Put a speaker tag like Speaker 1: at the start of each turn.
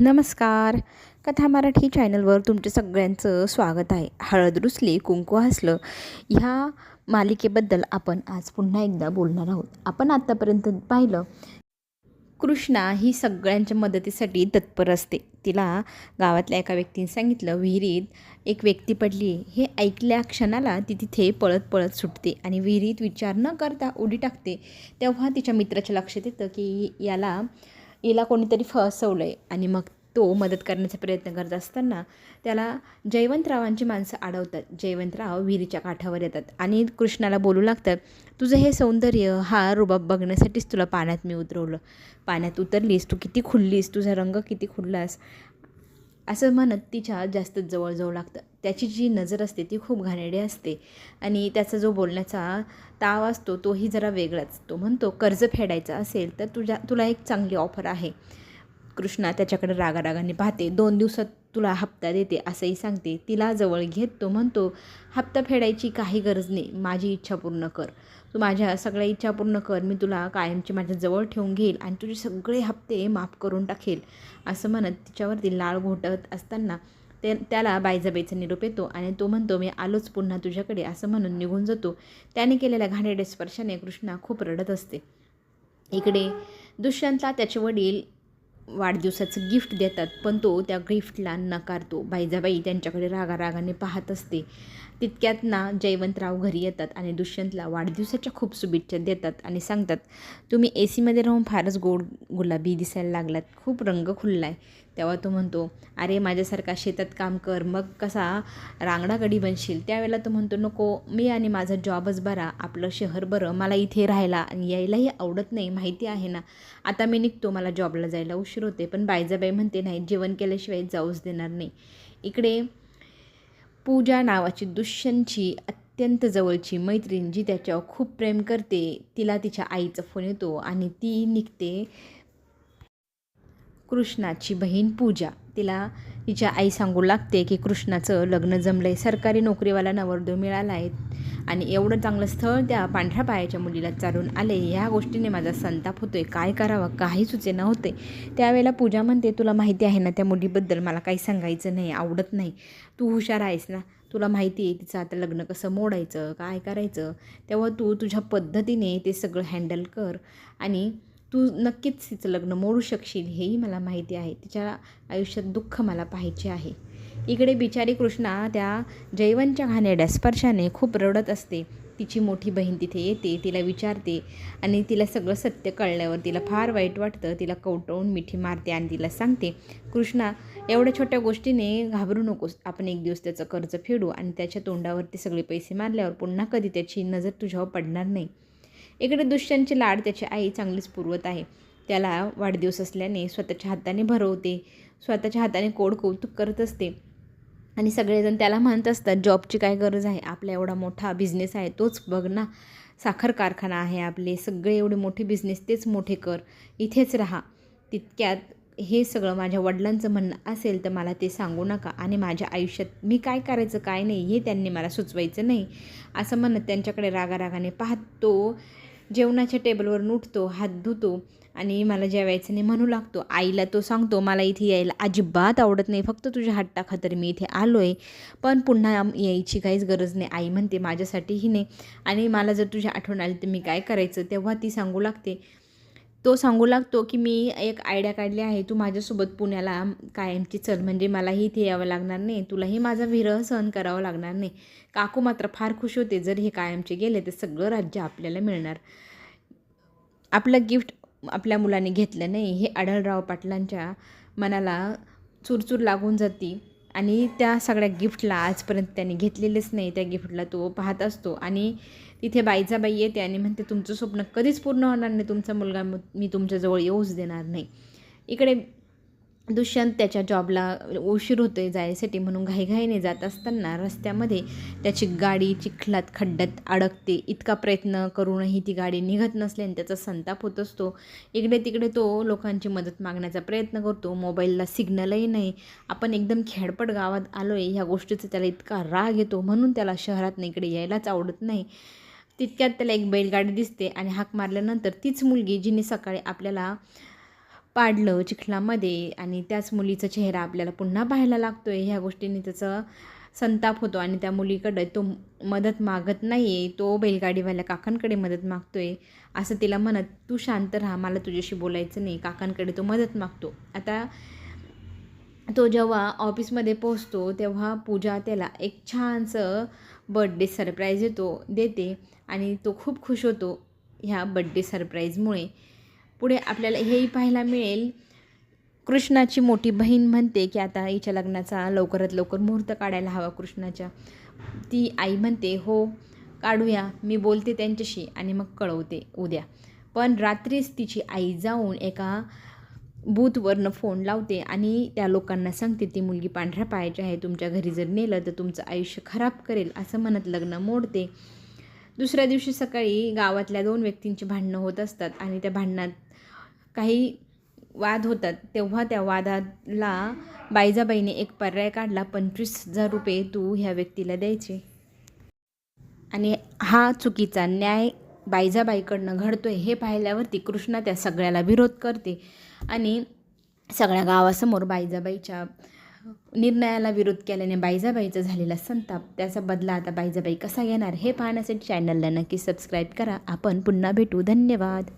Speaker 1: नमस्कार. कथा मराठी चॅनलवर तुमच्या सगळ्यांचं स्वागत आहे. हळद रुसली कुंकू हसलं ह्या मालिकेबद्दल आपण आज पुन्हा एकदा बोलणार आहोत. आपण आत्तापर्यंत पाहिलं कृष्णा ही सगळ्यांच्या मदतीसाठी तत्पर असते. तिला गावातल्या एका व्यक्तीने सांगितलं विहिरीत एक व्यक्ती पडली हे ऐकल्या क्षणाला ती तिथे पळत पळत सुटते आणि विहिरीत विचार न करता उडी टाकते. तेव्हा तिच्या मित्राच्या लक्षात येतं की याला हिला कोणीतरी फसवलं आहे आणि मग तो मदत करण्याचा प्रयत्न करत असताना त्याला जयवंतरावांची माणसं अडवतात जयवंतराव विहिरीच्या काठावर येतात आणि कृष्णाला बोलू लागतात तुझं हे सौंदर्य हा रुबाब बघण्यासाठीच तुला पाण्यात मी उतरवलं. पाण्यात उतरलीस तू किती खुललीस तुझा रंग किती खुललास. असं म्हणत तिच्या जास्त जवळ जाऊ लागतं. त्याची जी नजर असते ती खूप घाणेरडी असते. आणि त्याचा जो बोलण्याचा ताव असतो तोही जरा वेगळाच तो म्हणतो कर्ज फेडायचं असेल तर तुझ्या तुला एक चांगली ऑफर आहे. कृष्णा त्याच्याकडे रागारागाने पाहते. दोन दिवसात तुला हप्ता देते असंही सांगते. तिला जवळ घेत तो म्हणतो हप्ता फेडायची काही गरज नाही माझी इच्छा पूर्ण कर. तू माझ्या सगळ्या इच्छा पूर्ण कर मी तुला कायमची माझ्या जवळ ठेवून घेईल आणि तुझे सगळे हप्ते माफ करून टाकेल. असं म्हणत तिच्यावरती लाळ घोटत असताना ते त्याला बायजाबाईचा निरोप येतो आणि तो म्हणतो मी आलोच पुन्हा तुझ्याकडे. असं म्हणून निघून जातो. त्याने केलेल्या घाणेरड्या स्पर्शाने कृष्णा खूप रडत असते. इकडे दुष्यंतला त्याचे वडील वाढदिवसाचं गिफ्ट देतात पण तो त्या गिफ्टला नकारतो. बाईजाबाई त्यांच्याकडे रागारागाने पाहत असते. तितक्यात ना जयवंतराव घरी येतात आणि दुष्यंतला वाढदिवसाच्या खूप शुभेच्छा देतात आणि सांगतात तुम्ही ए सीमध्ये राहून फारच गोड गुलाबी दिसायला लागलात. खूप रंग खुलला आहे तेव्हा तो म्हणतो अरे माझ्यासारखा शेतात काम कर मग कसा रांगडागडी बनशील? त्यावेळेला तो म्हणतो नको मी आणि माझा जॉबच बरा आपलं शहर बरं मला इथे राहायला आणि यायलाही आवडत नाही माहिती आहे ना. आता मी निघतो मला जॉबला जायला उशीर होते पण बायजाबाई म्हणते नाही जेवण केल्याशिवाय जाऊच देणार नाही. इकडे पूजा नावाची दुष्यंतची अत्यंत जवळची मैत्रीण जी त्याच्यावर खूप प्रेम करते तिला तिच्या आईचा फोन येतो आणि ती निघते कृष्णाची बहीण पूजा. तिला तिच्या आई सांगू लागते की कृष्णाचं लग्न जमलं आहे सरकारी नोकरीवाला नवरदेव मिळाला आहे आणि एवढं चांगलं स्थळ त्या पांढऱ्या पायाच्या मुलीला चालून आले ह्या गोष्टीने माझा संताप होतो आहे काय करावं? काही सुचेना होते त्यावेळेला पूजा म्हणते तुला माहिती आहे ना त्या मुलीबद्दल मला काही सांगायचं नाही आवडत नाही. तू हुशार आहेस ना. तुला माहिती आहे तिचं आता लग्न कसं मोडायचं काय करायचं? तेव्हा तू तुझ्या पद्धतीने ते सगळं हँडल कर आणि तू नक्कीच तिचं लग्न मोडू शकशील हेही मला माहिती आहे. तिच्या आयुष्यात दुःख मला पाहायचे आहे. इकडे बिचारी कृष्णा त्या जैवनच्या घाणेरड्या स्पर्शाने खूप रडत असते. तिची मोठी बहीण तिथे येते तिला विचारते आणि तिला सगळं सत्य कळल्यावर तिला फार वाईट वाटतं. तिला कवटवून मिठी मारते आणि तिला सांगते कृष्णा एवढ्या छोट्या गोष्टीने घाबरू नकोस. आपण एक दिवस त्याचं कर्ज फेडू आणि त्याच्या तोंडावरती सगळे पैसे मारल्यावर पुन्हा कधी त्याची नजर तुझ्यावर पडणार नाही. इकडे दुष्यांची लाड त्याची आई चांगलीच पुरवत आहे. त्याला वाढदिवस असल्याने स्वतःच्या हाताने भरवते स्वतःच्या हाताने कोड कौतुक करत असते. आणि सगळेजण त्याला म्हणत असतात जॉबची काय गरज आहे? आपला एवढा मोठा बिझनेस आहे तोच बघ ना. साखर कारखाना आहे आपले सगळे एवढे मोठे बिझनेस तेच मोठे कर. इथेच राहा. तितक्यात हे सगळं माझ्या वडिलांचं म्हणणं असेल तर मला ते सांगू नका. आणि माझ्या आयुष्यात मी काय करायचं काय नाही हे त्यांनी मला सुचवायचं नाही. असं म्हणत त्यांच्याकडे रागारागाने पाहतो. जेवणाच्या टेबलवरून उठतो हात धुतो आणि मला जेवायचं नाही म्हणू लागतो. आईला तो सांगतो मला इथे यायला अजिबात आवडत नाही फक्त तुझ्या हात टाका तर मी इथे आलो आहे पण पुन्हा यायची काहीच गरज नाही. आई म्हणते माझ्यासाठीही नाही. आणि मला जर तुझ्या आठवण आली तर मी काय करायचं? तेव्हा ती सांगू लागते तो सांगू लागतो की मी एक आयडिया काढली आहे तू माझ्यासोबत पुण्याला कायमची चल म्हणजे मलाही इथे यावं लागणार नाही तुलाही माझा विरह सहन करावा लागणार नाही. काकू मात्र फार खुश होते जर हे कायमचे गेले तर सगळं राज्य आपल्याला मिळणार. आपलं गिफ्ट आपल्या मुलाने घेतलं नाही हे आढळराव पाटलांच्या मनाला चुरचूर लागून जाती आणि त्या सगळ्या गिफ्टला आजपर्यंत त्याने घेतलेलेच नाही. त्या गिफ्टला तो पाहत असतो आणि तिथे बाईचा बाई येते आणि म्हणते तुमचं स्वप्न कधीच पूर्ण होणार नाही. तुमचा मुलगा मी तुमच्याजवळ येऊच देणार नाही. इकडे दुष्यंत त्याच्या जॉबला उशीर होतो आहे जायसाठी म्हणून घाईघाईने जात असताना रस्त्यामध्ये त्याची गाडी चिखलात खड्ड्यात अडकते. इतका प्रयत्न करूनही ती गाडी निघत नसल्याने त्याचा संताप होत असतो. इकडे तिकडे तो लोकांची मदत मागण्याचा प्रयत्न करतो. मोबाईलला सिग्नलही नाही. आपण एकदम खेडपट गावात आलो आहे ह्या गोष्टीचा त्याला इतका राग येतो. म्हणून त्याला शहरात इकडे यायलाच आवडत नाही. तितक्यात त्याला एक बैलगाडी दिसते आणि हाक मारल्यानंतर तीच मुलगी जिने सकाळी आपल्याला पाडलं चिखलामध्ये आणि त्याच मुलीचा चेहरा आपल्याला पुन्हा पाहायला लागतो आहे ह्या गोष्टीने त्याचं संताप होतो आणि त्या मुलीकडे तो मदत मागत नाही आहे तो बैलगाडीवाल्या काकांकडे मदत मागतो आहे असं तिला म्हणत तू शांत राहा मला तुझ्याशी बोलायचं नाही. काकांकडे तो मदत मागतो. आता तो जेव्हा ऑफिसमध्ये पोहोचतो तेव्हा पूजा त्याला एक छानसं बड्डे सरप्राईज येतो देते आणि तो खूप खुश होतो ह्या बड्डे सरप्राईजमुळे. पुढे आपल्याला हेही पाहायला मिळेल कृष्णाची मोठी बहीण म्हणते की आता हिच्या लग्नाचा लवकरात लवकर मुहूर्त काढायला हवा कृष्णाच्या. ती आई म्हणते हो काढूया मी बोलते त्यांच्याशी आणि मग कळवते उद्या. पण रात्रीच तिची आई जाऊन एका बूथवरनं फोन लावते आणि त्या लोकांना सांगते ती मुलगी पांढऱ्या पायाची आहे तुमच्या घरी जर नेलं तर तुमचं आयुष्य खराब करेल असं म्हणत लग्न मोडते. दुसऱ्या दिवशी सकाळी गावातल्या दोन व्यक्तींची भांडणं होत असतात आणि त्या भांडणात काही वाद होतात. तेव्हा त्या वादाला बायजाबाईने एक पर्याय काढला पंचवीस हजार रुपये तू ह्या व्यक्तीला द्यायचे. आणि हा चुकीचा न्याय बायजाबाईकडनं घडतोय हे पाहिल्यावरती कृष्णा त्या सगळ्याला विरोध करते. आणि सगळ्या गावासमोर बाईजाबाईच्या निर्णयाला विरोध केल्याने बाईजाबाईचा झालेला संताप त्याचा बदला आता बाईजाबाई कसा घेणार हे पाहण्यासाठी चॅनलला नक्की सबस्क्राईब करा. आपण पुन्हा भेटू. धन्यवाद.